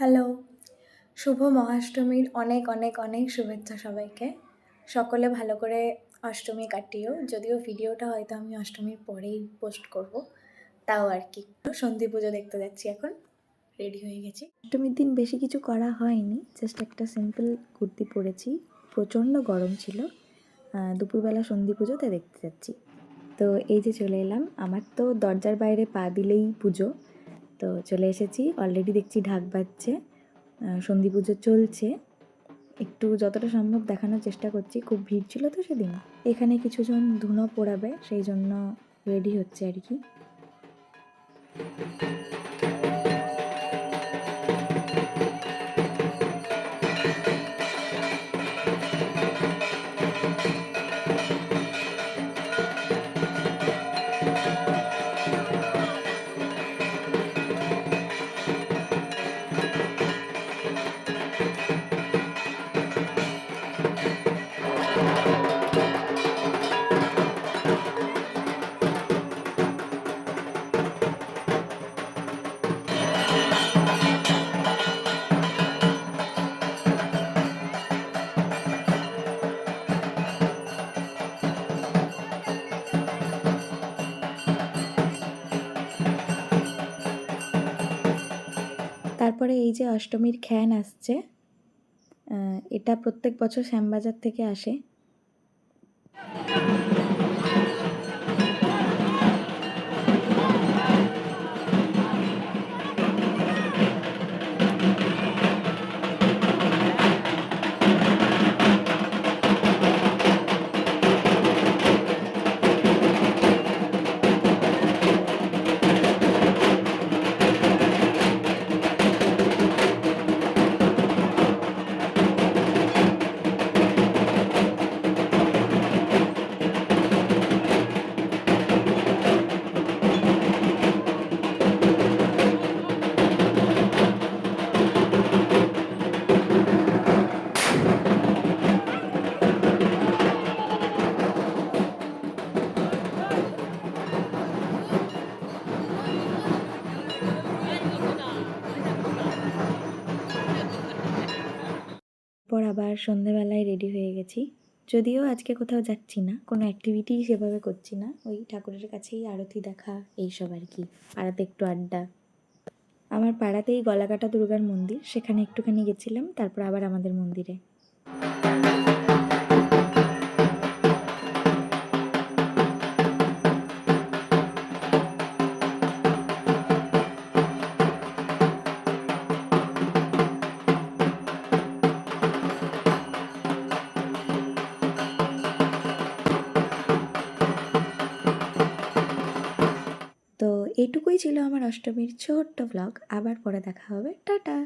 Hello. শুভ মহাষ্টমীর অনেক অনেক অনেক শুভেচ্ছা সবাইকে। সকলে ভালো করে অষ্টমী কাটিও। যদিও ভিডিওটা হয়তো আমি অষ্টমীর পরেই পোস্ট করব, তাও আর কি। সন্ধি পুজো দেখতে যাচ্ছি এখন, রেডি হয়ে গেছি। অষ্টমীর দিন বেশি কিছু করা হয়নি জাস্ট একটা সিম্পল কুর্তি পরেছি। প্রচণ্ড গরম ছিল। দুপুরবেলা সন্ধি পুজোতে দেখতে যাচ্ছি। তো এই যে চলে এলাম, আমার তো দরজার বাইরে পা দিলেই পুজো। তো চলে এসেছি। অলরেডি দেখছি ঢাক বাজছে সন্ধি পুজো চলছে। একটু যতটা সম্ভব দেখানোর চেষ্টা করছি, খুব ভিড় ছিল তো সেদিন। এখানে কিছুজন ধুনো পোড়াবে, সেই জন্য রেডি হচ্ছে আর কি। তারপরে এই যে অষ্টমীর খ্যান আসছে এটা প্রত্যেক বছর শ্যামবাজার থেকে আসে। পর আবার সন্ধেবেলায় রেডি হয়ে গেছি। যদিও আজকে কোথাও যাচ্ছি না, কোনো অ্যাক্টিভিটি সেভাবে করছি না। ওই ঠাকুরের কাছেই আরতি দেখা, এইসব আর কি। পাড়াতে একটু আড্ডা। আমার পাড়াতেই গলাকাটা দুর্গার মন্দির, সেখানে একটুখানি গেছিলাম, তারপর আবার আমাদের মন্দিরে। তো এইটুকুই ছিল আমার অষ্টমীর ছোট্ট ব্লগ আবার পরে দেখা হবে। টাটা!